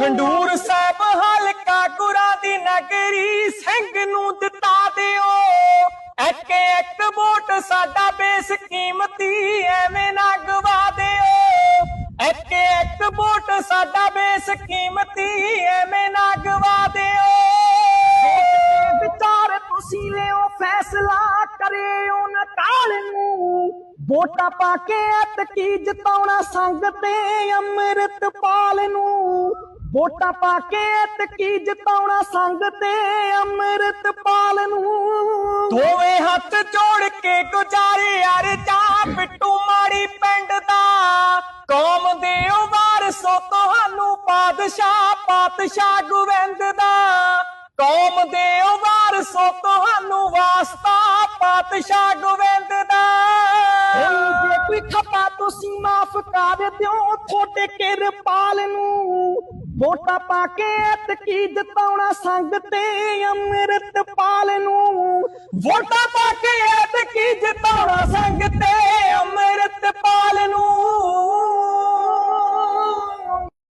ਖੰਡੂਰ ਸਾਹਿਬ ਹਲਕਾ ਗੁਰਾਂ ਦੀ ਨਗਰੀ ਸਿੰਘ ਨੂੰ ਦਿੱਤਾ ਦਿਓ। ਇੱਕ ਇੱਕ ਵੋਟ ਸਾਡਾ ਬੇਸ ਕੀਮਤੀ ਐਵੇਂ ਨਾ ਗਵਾ ਦਿਓ। ਇੱਕ ਇੱਕ ਵੋਟ ਸਾਡਾ ਬੇਸ ਕੀਮਤੀ ਐਵੇਂ ਨਾ ਗਵਾ ਦਿਓ। ਵਿਚਾਰ ਤੁਸੀਂ ਲਿਓ, ਫੈਸਲਾ ਕਰਿਓ ਨਾ ਨੂੰ। ਵੋਟਾਂ ਪਾ ਕੇ ਐਤਕੀ ਜਿਤਾਉਣਾ ਸੰਗ ਤੇ ਅੰਮ੍ਰਿਤਪਾਲ ਨੂੰ। ਵੋਟਾਂ ਪਾ ਕੇ ਐਤਕੀ ਜਿਤਾਉਣਾ ਸੰਗ ਤੇ ਅੰਮ੍ਰਿਤਪਾਲ ਨੂੰ? ਦੋਵੇਂ ਹੱਥ ਜੋੜ ਕੇ ਗੁਜ਼ਾਰੇ ਅਰਜਾ ਪਿੱਟੂ ਮਾੜੀ ਪਿੰਡ ਦਾ। ਕੌਮ ਦੇ ਉਹ ਵਾਰਸੋ ਤੁਹਾਨੂੰ ਪਾਤਸ਼ਾਹ ਪਾਤਸ਼ਾਹ ਗੋਬਿੰਦ ਦਾ। ਕੌਮ ਦੇ ਉਹ ਵਾਰਸੋ ਤੁਹਾਨੂੰ ਵਾਸਤਾ ਪਾਤਸ਼ਾਹ ਗੋਬਿੰਦ ਦਾ। ਹੋਈ ਜੇ ਕੋਈ ਖਪਾ ਤੁਸੀਂ ਮਾਫ ਕਰ ਦਿਓ ਤੁਹਾਡੇ ਕਿਰਪਾਲ ਨੂੰ। ਵੋਟਾਂ ਪਾ ਕੇ ਐਤਕੀ ਜਿਤਾਉਣਾ ਸੰਗ ਤੇ ਅੰਮ੍ਰਿਤਪਾਲ ਨੂੰ। ਵੋਟਾਂ ਪਾ ਕੇ ਐਤਕੀ ਕੀ